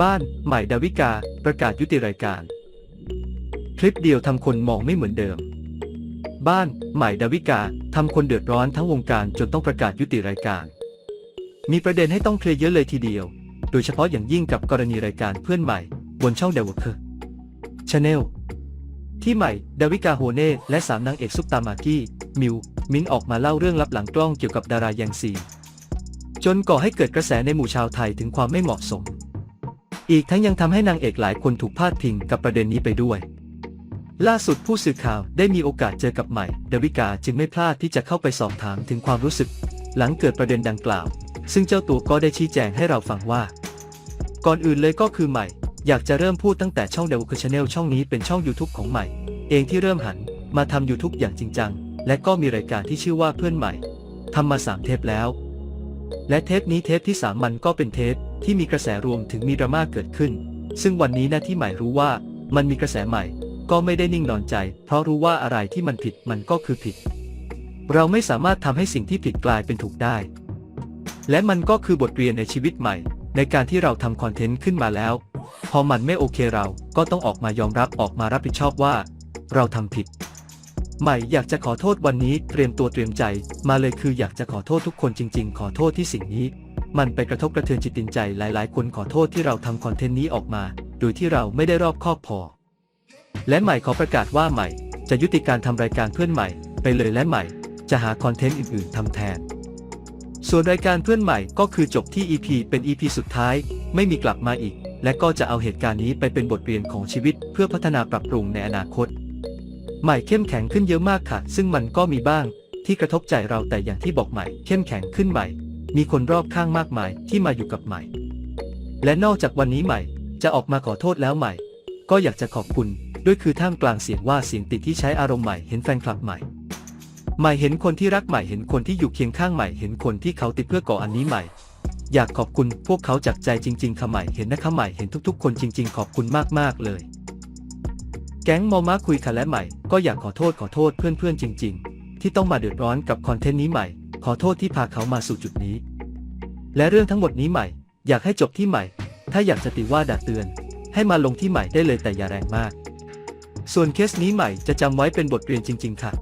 บ้านใหม่ดาวิกาประกาศยุติรายการ คลิปเดียวทำคนมองไม่เหมือนเดิม บ้านใหม่ดาวิกาทำคนเดือดร้อนทั้งวงการจนต้องประกาศยุติรายการ มีประเด็นให้ต้องเคลียร์เยอะเลยทีเดียว โดยเฉพาะอย่างยิ่งกับกรณีรายการเพื่อนใหม่ บนช่องเดวเคอร์ชาแนลที่ใหม่ ดาวิกาโฮเน่และสามนางเอกซุปตามากกี้ มิว มิ้นออกมาเล่าเรื่องลับหลังกล้องเกี่ยวกับดารายังซี จนก่อให้เกิดกระแสในหมู่ชาวไทยถึงความไม่เหมาะสม อีกทั้งยังทำให้นางเอกหลายคนถูกพาดพิงกับประเด็นนี้ไปด้วย ล่าสุดผู้สื่อข่าวได้มีโอกาสเจอกับใหม่ ดาวิกาจึงไม่พลาดที่จะเข้าไปสอบถามถึงความรู้สึก หลังเกิดประเด็นดังกล่าว ซึ่งเจ้าตัวก็ได้ชี้แจงให้เราฟังว่า ก่อนอื่นเลยก็คือใหม่ อยากจะเริ่มพูดตั้งแต่ช่องเดวคือชาแนลช่องนี้เป็นช่อง YouTube ของใหม่ เองที่เริ่มหันมาทำ YouTube อย่างจริงจังและก็มีรายการที่ชื่อว่าเพื่อนใหม่ทำมาสามเทปแล้ว และเทปนี้เทปที่สามมันก็เป็นเทปที่มีกระแสรวมถึงมีดราม่าเกิดขึ้น ซึ่งวันนี้นะที่ใหม่รู้ว่ามันมีกระแสใหม่ ก็ไม่ได้นิ่งนอนใจ เพราะรู้ว่าอะไรที่มันผิดมันก็คือผิด เราไม่สามารถทำให้สิ่งที่ผิดกลายเป็นถูกได้ และมันก็คือบทเรียนในชีวิตใหม่ ในการที่เราทำคอนเทนต์ขึ้นมาแล้ว พอมันไม่โอเคเราก็ต้องออกมายอมรับออกมารับผิดชอบว่า เราทำผิด ใหม่อยากจะขอโทษวันนี้เตรียมตัวเตรียมใจ มาเลยคืออยากจะขอโทษทุกคนจริง ๆ ขอโทษที่สิ่งนี้ มันไปกระทบกระเทือนจิตตินใจหลาย ๆ คนขอโทษที่เราทำคอนเทนต์นี้ออกมา โดยที่เราไม่ได้รอบคอบพอ และใหม่ขอประกาศว่าใหม่ จะยุติการทำรายการเพื่อนใหม่ ไปเลยและใหม่ จะหาคอนเทนต์อื่น ๆทำแทนส่วนรายการเพื่อนใหม่ก็คือจบที่ EP เป็น EP สุดท้าย ไม่มีกลับมาอีก และก็จะเอาเหตุการณ์นี้ไปเป็นบทเรียนของชีวิต เพื่อพัฒนาปรับปรุงในอนาคต ใหม่เข้มแข็งขึ้นเยอะมากค่ะ ซึ่งมันก็มีบ้างที่กระทบใจเราแต่อย่างที่บอกใหม่ เข้มแข็งขึ้นใหม่ มีคนรอบข้างมากมายที่มาอยู่กับใหม่ และนอกจากวันนี้ใหม่ จะออกมาขอโทษแล้วใหม่ ก็อยากจะขอบคุณด้วยคือท่ามกลางเสียงว่าเสียงติดที่ใช้อารมณ์ใหม่เห็นแฟนคลับใหม่ ใหม่เห็นคนที่รักใหม่เห็นคนที่อยู่เคียงข้างใหม่เห็นคนที่เขาติดเพื่อก่ออันนี้ใหม่ อยากขอบคุณพวกเขาจากใจจริงๆค่ะใหม่เห็นนะคะใหม่เห็นทุกๆ คนจริง ๆ ขอบคุณมากๆเลย แก๊งมอมาคุยค่ะและใหม่ ก็อยากขอโทษขอโทษเพื่อนๆจริง ๆ ที่ต้องมาเดือดร้อนกับคอนเทนต์นี้ใหม่ ขอโทษที่พาเขามาสู่จุดนี้ และเรื่องทั้งหมดนี้ใหม่ อยากให้จบที่ใหม่ ถ้าอยากจะติว่าด่าเตือน ให้มาลงที่ใหม่ได้เลยแต่อย่าแรงมาก ส่วนเคสนี้ใหม่จะจำไว้เป็นบทเรียนจริง ๆ ค่ะ